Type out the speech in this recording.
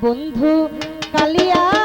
বন্ধু কালিয়া